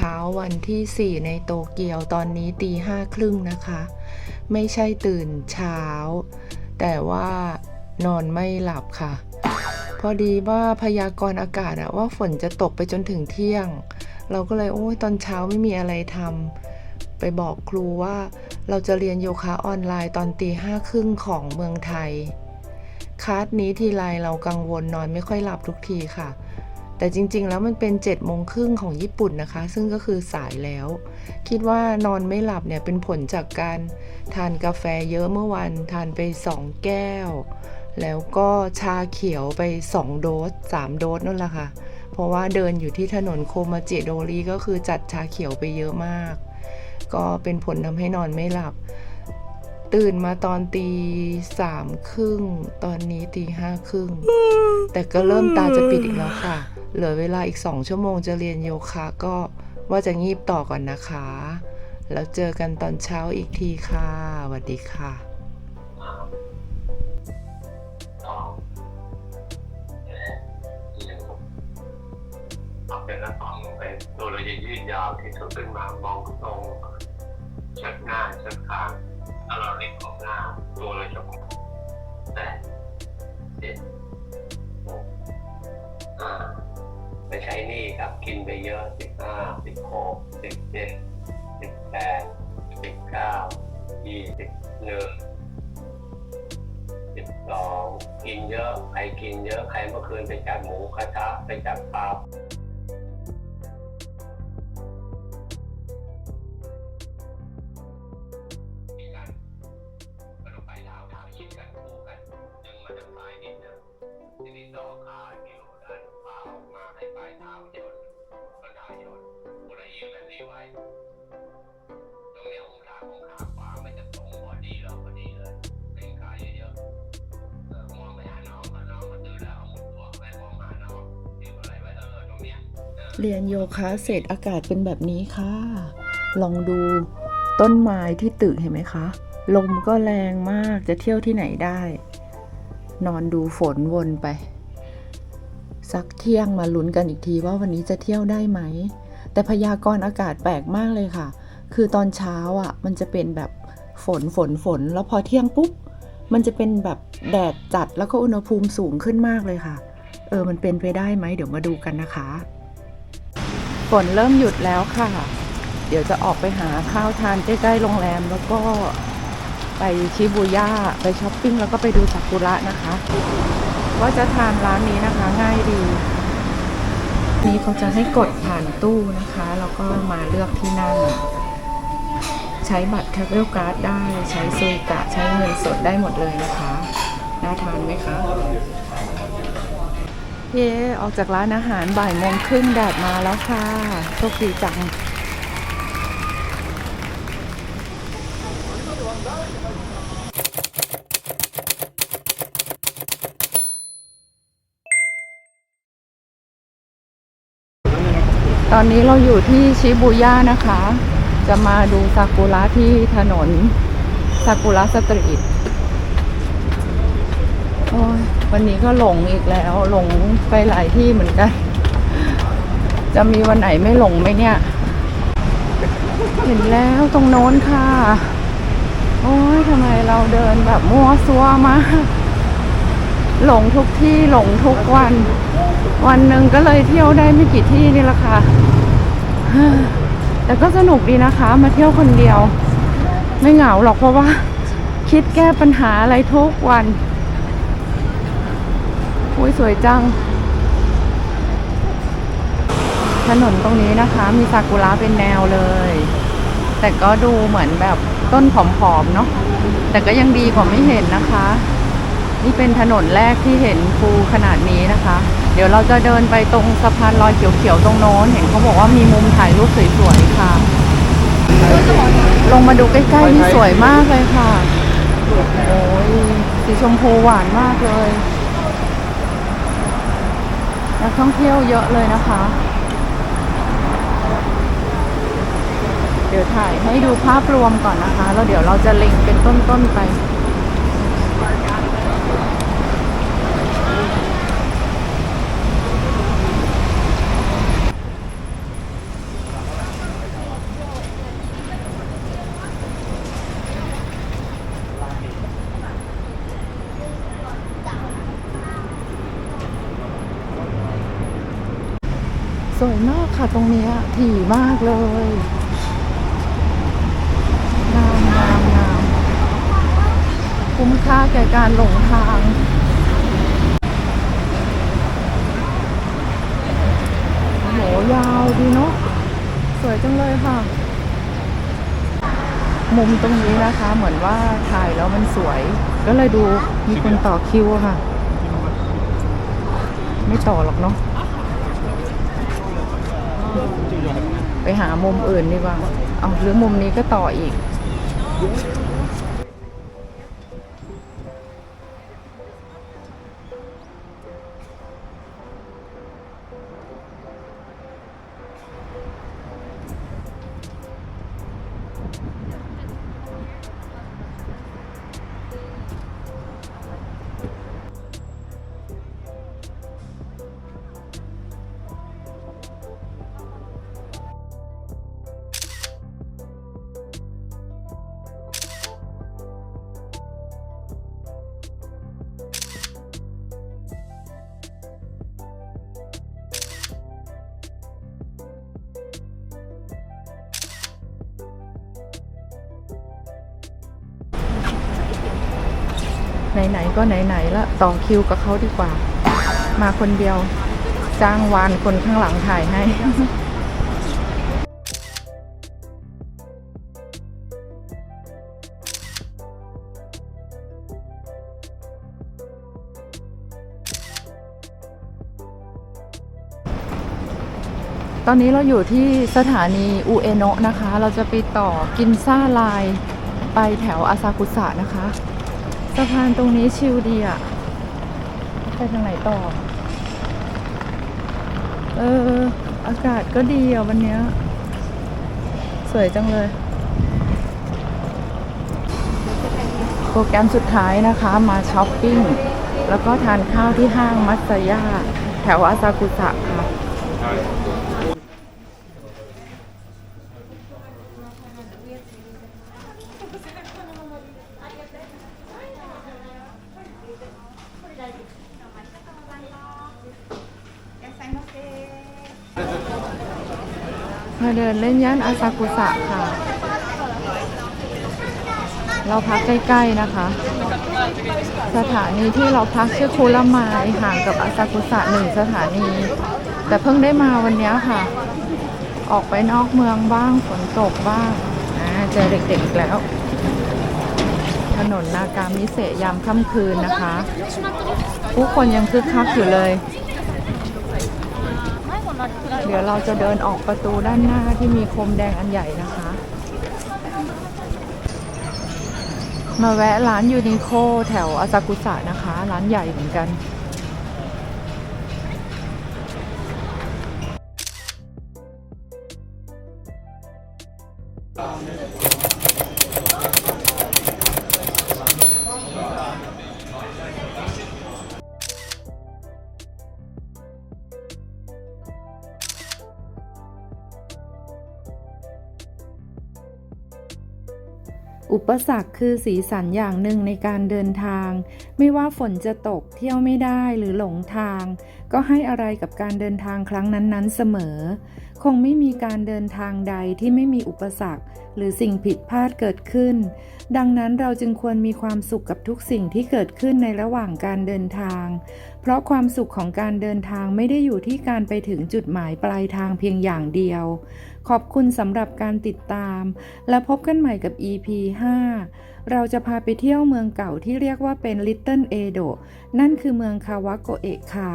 ช้าวันที่ 4 ในโตเกียวตอนนี้ตีห้าครึ่งนะคะ ไม่ใช่ตื่นเช้า แต่ว่านอนไม่หลับค่ะ พอดีว่าพยากรณ์อากาศอะว่าฝนจะตกไปจนถึงเที่ยง เราก็เลยโอ้ยตอนเช้าไม่มีอะไรทำไปบอกครูว่าเราจะเรียนโยคะออนไลน์ตอนตีห้าครึ่งของเมืองไทยคลาสนี้ทีไรเรากังวลนอนไม่ค่อยหลับทุกทีค่ะ แต่จริงๆ แล้วมันเป็น7จ็ดโมงครึ่งของญี่ปุ่นนะคะ ซึ่งก็คือสายแล้ว คิดว่านอนไม่หลับเนี่ยเป็นผลจากการทานกาแฟเยอะเมื่อวันทานไป 2 แก้ว แล้วก็ชาเขียวไป 2 โดส 3 โดสนั่นแหละค่ะ เพราะว่าเดินอยู่ที่ถนนโคมาจิโดรีก็คือจัดชาเขียวไปเยอะมาก ก็เป็นผลทำให้นอนไม่หลับ ตื่นมาตอนตีสามครึ่ง ตอนนี้ตีห้าครึ่ง แต่ก็เริ่มตาจะปิดอีกแล้วค่ะ เหลือเวลาอีกสองชั่วโมงจะเรียนโยคะก็ว่าจะงีบต่อก่อนนะคะ แล้วเจอกันตอนเช้าอีกทีค่ะสวัสดีค่ะสองหนึ่งเอเป็นแล้วสองลงไปตัวเราจะยืดยาวที่สุดขึ้นมามองตรงชิดหน้าชิดข้างถ้าเราเล็กของหน้าตัวเราจะแปดเจ็ดหกห้า ไปใช้หนี่ครับกินไปเยอะสิบห้าสิบหกสิบเจ็ดสิบแปดสิบเก้ายี่สิบหนึ่งสิบสองกินเยอะใครกินเยอะใครเมื่อคืนไปจับหมูกระทะไปจับปลา ไว้ตรงเนี้ยองศาของขาขวามันจะตรงพอดีเราพอดีเลยเป็นขาเยอะๆเออมองไปหาน้องก็น้องก็ตื่นแล้วเอาหมุนตัวไปมองหาน้องเห็นอะไรไว้เออตรงเนี้ยเรียนโยคะเสร็จอากาศเป็นแบบนี้ค่ะ ลองดูต้นไม้ที่ตึกเห็นไหมคะ ลมก็แรงมากจะเที่ยวที่ไหนได้ นอนดูฝนวนไปสักเที่ยงมาลุ้นกันอีกทีว่าวันนี้จะเที่ยวได้ไหม แต่พยากรณ์อากาศแปลกมากเลยค่ะ คือตอนเช้าอะ มันจะเป็นแบบฝนฝนฝน แล้วพอเที่ยงปุ๊บ มันจะเป็นแบบแดดจัดแล้วก็อุณหภูมิสูงขึ้นมากเลยค่ะ เออ มันเป็นไปได้ไหม เดี๋ยวมาดูกันนะคะ ฝนเริ่มหยุดแล้วค่ะ เดี๋ยวจะออกไปหาข้าวทานใกล้ๆโรงแรมแล้วก็ไปชิบูย่าไปช้อปปิ้งแล้วก็ไปดูซากุระนะคะ ว่าจะทานร้านนี้นะคะ ง่ายดี นี่เขาจะให้กดผ่านตู้นะคะแล้วก็มาเลือกที่นั่ง ใช้บัตรแคปเวลการ์ดได้ใช้ซูกะใช้เงินสดได้หมดเลยนะคะ น่าทานไหมคะเย้ออกจากร้านอาหารบ่ายโมงครึ่งแดดมาแล้วค่ะโชคดีจัง ตอนนี้เราอยู่ที่ชิบูย่านะคะ จะมาดูซากุระที่ถนนซากุระสตรีทโอ้ยวันนี้ก็หลงอีกแล้วหลงไปหลายที่เหมือนกัน จะมีวันไหนไม่หลงไหมเนี่ย เห็นแล้วตรงโน้นค่ะ โอ้ยทำไมเราเดินแบบมั่วซัวมาก หลงทุกที่หลงทุกวัน วันหนึ่งก็เลยเที่ยวได้ไม่กี่ที่นี่แหละค่ะแต่ก็สนุกดีนะคะ มาเที่ยวคนเดียว ไม่เหงาหรอกเพราะว่า คิดแก้ปัญหาอะไรทุกวันอุ้ยสวยจัง ถนนตรงนี้นะคะ มีซากุระเป็นแนวเลย แต่ก็ดูเหมือนแบบต้นผอมๆเนาะแต่ก็ยังดีกว่าไม่เห็นนะคะ นี่เป็นถนนแรกที่เห็นภูขนาดนี้นะคะ เดี๋ยวเราจะเดินไปตรงสะพานลอยเขียวๆตรงโน้น เห็นเขาบอกว่ามีมุมถ่ายรูปสวยๆค่ะ ลงมาดูใกล้ๆนี่สวยมากเลยค่ะ โอ้ยสีชมพูหวานมากเลยนักท่องเที่ยวเยอะเลยนะคะ เดี๋ยวถ่ายให้ดูภาพรวมก่อนนะคะ แล้วเดี๋ยวเราจะเล็งเป็นต้นๆไป สวยมากค่ะตรงนี้ถี่มากเลยงามงามงามคุ้มค่าแก่การหลงทางโหยาวดีเนาะสวยจังเลยค่ะ มุมตรงนี้นะคะ เหมือนว่าถ่ายแล้วมันสวย ก็เลยดูมีคนต่อคิวค่ะ ไม่ต่อหรอกเนาะ ไปหามุมอื่นดีกว่า เอาหรือมุมนี้ก็ต่ออีก ไหนๆก็ไหนๆละต่อคิวกับเขาดีกว่า มาคนเดียว จ้างวานคนข้างหลังถ่ายให้ตอนนี้เราอยู่ที่สถานีอุเอโนะนะคะ เราจะไปต่อกินซ่าลน์ไปแถวอาซากุสะนะคะะพานตรงนี้ชิลดีอะไปทางไหนต่อ เออ อากาศก็ดีอะวันเนี้ย สวยจังเลย โปรแกรมสุดท้ายนะคะมาช้อปปิ้ง แล้วก็ทานข้าวที่ห้างมัตสยา แถวอาซากุสะค่ะ มาเดินเล่นย่านอาซากุสะค่ะ เราพักใกล้ๆนะคะ สถานีที่เราพักชื่อคูละไมายห่างกับอาซากุสะหนึ่งสถานี แต่เพิ่งได้มาวันนี้ค่ะ ออกไปนอกเมืองบ้างฝนตกบ้างเจอเด็กๆแล้ว ถนนนากามิเสะยามค่ำคืนนะคะ ผู้คนยังคึกคักอยู่เลย เดี๋ยวเราจะเดินออกประตูด้านหน้าที่มีโคมแดงอันใหญ่นะคะ มาแวะร้านยูนิโคแถวอาซากุสะนะคะ ร้านใหญ่เหมือนกัน อุปสรรคคือสีสันอย่างหนึ่งในการเดินทาง ไม่ว่าฝนจะตกเที่ยวไม่ได้หรือหลงทาง ก็ให้อะไรกับการเดินทางครั้งนั้นๆเสมอ คงไม่มีการเดินทางใดที่ไม่มีอุปสรรค หรือสิ่งผิดพลาดเกิดขึ้น ดังนั้นเราจึงควรมีความสุขกับทุกสิ่งที่เกิดขึ้นในระหว่างการเดินทาง เพราะความสุขของการเดินทางไม่ได้อยู่ที่การไปถึงจุดหมายปลายทางเพียงอย่างเดียว ขอบคุณสำหรับการติดตาม และพบกันใหม่กับ EP 5 เราจะพาไปเที่ยวเมืองเก่าที่เรียกว่าเป็น Little Edo นั่นคือเมืองคาวาโกเอะค่ะ